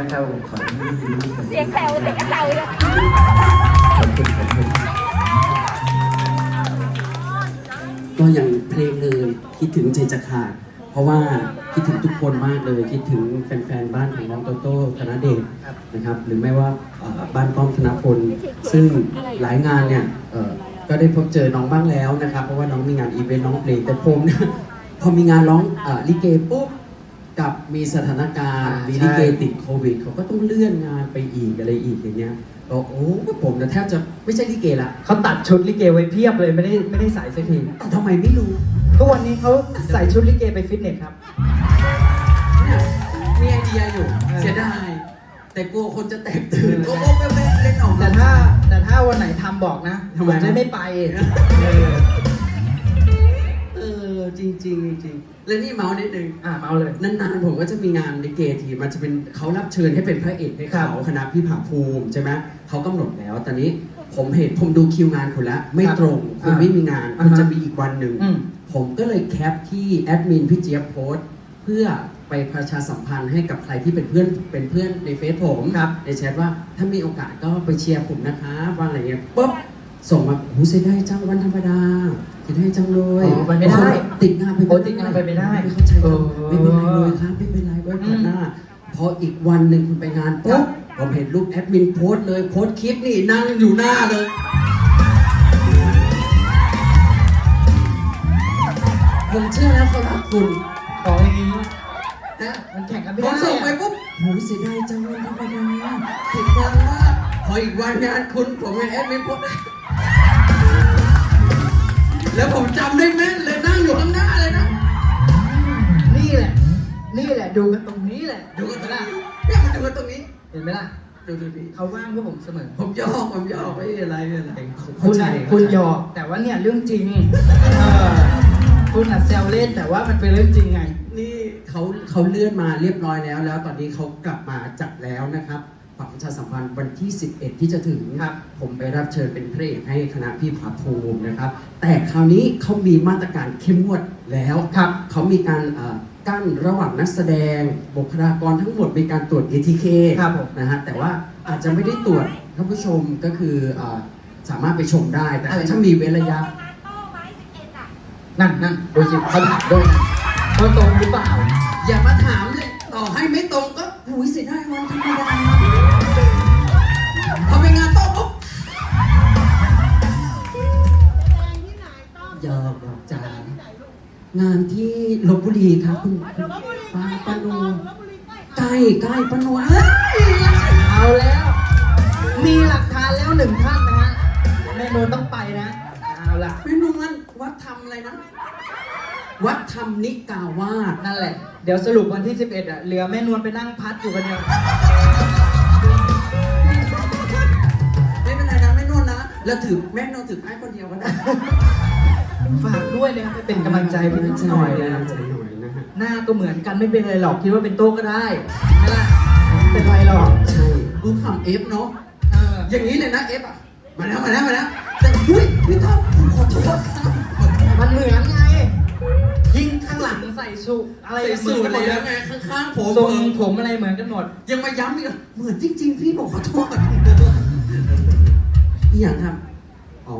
นะครับผมขอให้ดีมากเสียงแถวเสียงแถวเลยขอบคุณขอบคุณก็อย่างเพลงเลยคิดถึงใจจะขาด เพราะว่าคิดถึงทุกคนมากเลย คิดถึงแฟนๆบ้านของน้องโตโต้ธนเดชนะครับ หรือไม่ว่าเอ่อบ้านก้องธนพลซึ่งหลายงานเนี่ยเอ่อก็ได้พบเจอน้องบ้างแล้วนะครับ เพราะว่าน้องมีงานอีเวนต์น้องเพลงแต่ผมเนี่ยพอมีงานร้องเอ่อลิเกปุ๊บ กับมีสถานการณ์อ่ามีใช่ลิเกติดโควิดเขาก็ต้องเลื่อนงานไปอีกอะไรอีกอย่างเงี้ยก็โอ้ผมนะแทบจะไม่ใช่ลิเกละเขาตัดชุดลิเกไว้เพียบเลยไม่ได้ไม่ได้ใส่สักทีแต่ทำไมไม่รู้ทุกวันนี้เขาใส่ชุดลิเกไปฟิตเนสครับ เนี่ยมีไอเดียอยู่ เออ เสียดายแต่กลัวคนจะแตกตื่นก็โอ้ไม่ไม่เล่นออกแต่มาถ้าแต่ถ้าวันไหนทำบอกนะทำไม ผมจะไม่ไปเออเออ จริงจริงๆจริงๆแล้วนี่เมาส์นิดนึงอ่าเมาเลยนานๆผมก็จะมีงานลิเกทีมันจะเป็นเขารับเชิญให้เป็นพระเอกให้ครัเขาบคณะพี่ผาภูมิใช่ไหมเขากำหนดแล้วตอนนี้ผมเห็นผมดูคิวงานคุณแล้วไม่ครับตรงคุณอ่าไม่มีงานอ่าคุณฮะจะมีอีกวันหนึ่งอืมผมก็เลยแคปที่แอดมินพี่เจี๊ยบโพสต์เพื่อไปประชาสัมพันธ์ให้กับใครที่เป็นเพื่อนเป็นเพื่อนในเฟซผมครับในแชทว่าถ้ามีโอกาสก็ไปเชียร์ผมนะคะว่าอะไรเงี้ยปุ๊บ ส่งมาโอ้โหเสียดายจังวันธรรมดาเสียดายจังเลยอ๋อไปไม่ได้ติดงานไปโอ้ติดงานไปไม่ได้ไม่เข้าใจครับเออไม่เป็นไรเลยครับไม่เป็นไรไว้ก่อนหน้าพออีกวันหนึ่งคุณไปงานปุ๊บผมเห็นรูปแอดมินโพสต์เลยโพสต์คลิปนี่นั่งอยู่หน้าเลยผมเชื่อแล้วเขารักคุณของอย่างนี้นะมันแข่งกันผไม่มได้ส่งไปอะปุ๊บโหเสียดายจังวันธรรมดาผิดหวังมากพออีกวันงานคุณผมเป็นแอดมินโพสต์ แล้วผมจำได้แม่นเลยนั่งอยู่ข้างหน้าเลยนะ นี่แหละ นี่แหละ ดูกันตรงนี้แหละ ดูกันตรงนี้เนี่ยมันดูกันตรงนี้ เห็นไหมล่ะ ดูดูดิเขาว่างเพื่อผมเสมอ ผมยอกผมยอกไม่อะไรไม่อะไรคุณอะคุณหยอกแต่ว่าเนี่ยเรื่องจริงเออคุณอะแซวเล่นแต่ว่ามันเป็นเรื่องจริงไง นี่เขาเขาเลื่อนมาเรียบร้อยแล้ว แล้วตอนนี้เขากลับมาจัดแล้ว พันธ์วันที่ 11 ที่จะถึงครับผมไปรับเชิญเป็นพระเอกให้คณะพี่ผาภูมินะครับ แต่คราวนี้เขามีมาตรการเข้มงวดแล้วครับเขามีการเอ่อกั้นระหว่างนักแสดงบุคลากรทั้งหมดมีการตรวจ ATK ครับผม นะฮะแต่ว่าอาจจะไม่ได้ตรวจท่านผู้ชมก็คือเอ่อสามารถไปชมได้แต่อะไรนะถ้ามีเว้นระยะนั่นนั่นดูสิเขาถามด้วยนะเขาตรงหรือเปล่า อย่ามาถามเลย ต่อให้ไม่ตรงก็หูยเสียดายวันธรรมดา ยอกหยอกจ้างานที่ลบบุรีครับคุณปาปนูใกล้ใกล้ปนูเอ้ยเอาแล้ว มีหลักฐานแล้วหนึ่งท่านนะฮะแม่นนต้องไปนะเอาล่ะไม่นวลวัดทำอะไรนะวัดธรรมนิกาวาสนั่นแหละ เดี๋ยวสรุปวันที่ 11 อะ เหลือแม่นวลไปนั่งพัดอยู่กันเดียวไม่เป็นไรนะไม่นวลนะ แล้วถือแม่นวลถือไม้คนเดียวก็ได้ ฝากด้วยนะครับไปเป็นกำลังใจพี่นิดหน่อยเป็นะนคกำรับลังใจหน่อยนะฮะหน้าก็เหมือนกันไม่เป็นไรหรอกคิดว่าเป็นโต๊ะก็ได้ไม่ล่ะไม่เป็นไรหรอกใช่กูทำเอฟเนาะเอออย่างนี้เลยนะเอฟอะมาแล้วมาแล้วมาแล้วแต่เฮ้ยพี่ท็อปผมขอโทษครับมันเหมือนไงยิ่งข้างหลังใส่สูทอะไรใส่เหมืสูอนทกันหมดแล้เลวยไงข้างๆผมทรงผมอะไรเหมือนกันหมด ยังมาย้ำอีกเหรอเหมือนจริง ๆ พี่ผมขอโทษอีกอย่างครับอ๋อ